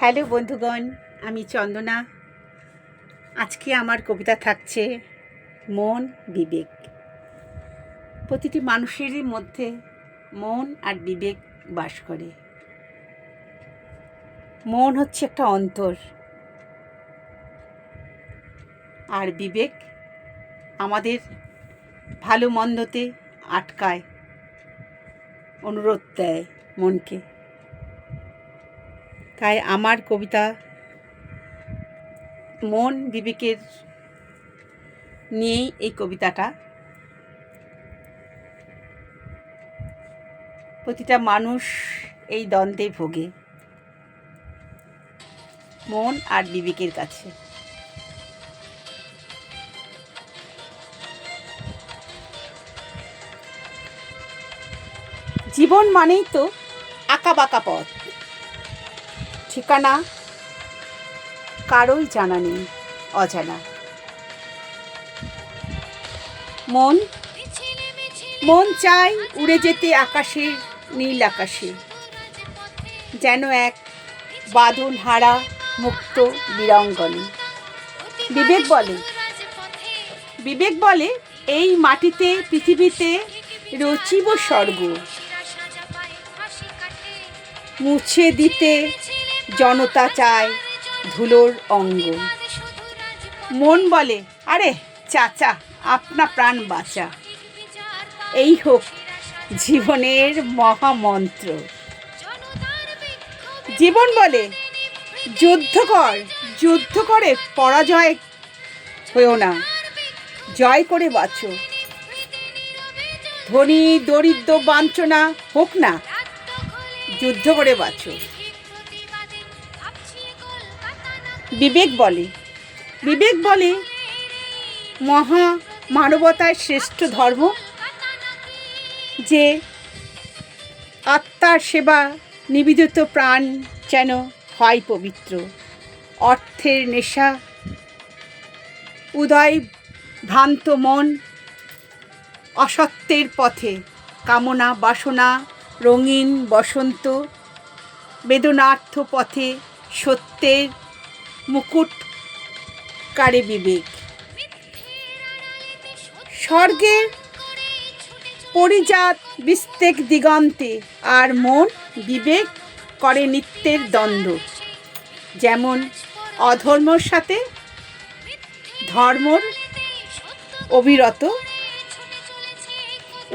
Hello বন্ধুগণ, আমি চন্দনা। আজকে আমার কবিতা থাকছে মন, বিবেক। প্রতিটি মানুষেরই মধ্যে মন আর বিবেক বাস করে। মন হচ্ছে একটা অন্তর, আর বিবেক আমাদের ভালো মন্দতে আটকায়, অনুরোধ দেয় মনকে। তাই আমার কবিতা মন বিবেকের নিয়েই এই কবিতাটা। প্রতিটা মানুষ এই দ্বন্দ্বে ভোগে। মন আর বিবেকের কাছে। জীবন মানেই তো আঁকা বাঁকা পথ। ঠিকানা? কারোই জানা নেই, অজানা। মন? মন চাই উড়ে যেতে আকাশের নীল আকাশে, যেন এক বাঁধন হারা মুক্ত বীরাঙ্গনে। বিবেক বলে বিবেক বলে, এই মাটিতে, পৃথিবীতে রচিব স্বর্গ। মুছে দিতে জনতা চায় ধুলোর অঙ্গ। মন বলে, আরে, চাচা, আপনা প্রাণ বাঁচা। এই হোক জীবনের মহামন্ত্র। জীবন বলে, যুদ্ধ কর, যুদ্ধ করে পরাজয় হয়েও না। জয় করে বাঁচো। ধনী, দরিদ্র, বাঞ্ছনা হোক না, যুদ্ধ করে বাঁচো। বিবেক বলে। বিবেক বলে, মহা মানবতার শ্রেষ্ঠ ধর্ম যে আত্মার সেবা নিবেদিত প্রাণ যেন হয় পবিত্র। অর্থের নেশা, উদয় ভ্রান্ত মন, অসত্যের পথে কামনা বাসনা, রঙিন বসন্ত, বেদনার্থ পথে সত্যের মুকুট, কারে বিবেক। স্বর্গের পরিজাত বিস্তেক দিগন্তে, আর মন বিবেক করে নিত্যের দ্বন্দ্ব। যেমন অধর্মর সাথে ধর্মর অবিরত,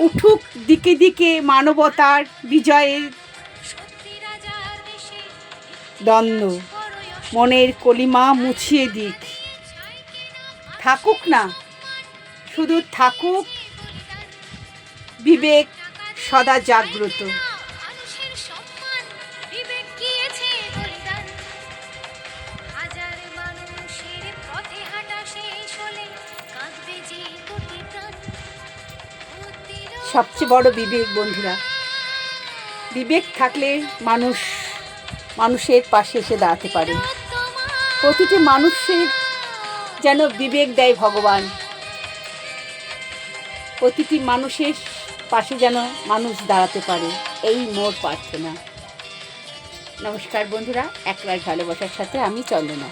উঠুক দিকে দিকে মানবতার বিজয়ের দ্বন্দ্ব। মনের কলিমা মুছিয়ে দিক। থাকুক না, শুধু থাকুক, বিবেক সদা জাগ্রত। সবচেয়ে বড় বিবেক বন্ধুরা, বিবেক থাকলে মানুষ, মানুষের পাশে এসে দাঁড়াতে পারে। প্রতিটি মানুষের যেন বিবেক দেয় ভগবান। প্রতিটি মানুষের পাশে যেন মানুষ দাঁড়াতে পারে, এই মোর প্রার্থনা। নমস্কার বন্ধুরা একলার ভালোবাসার সাথে আমি চন্দনা।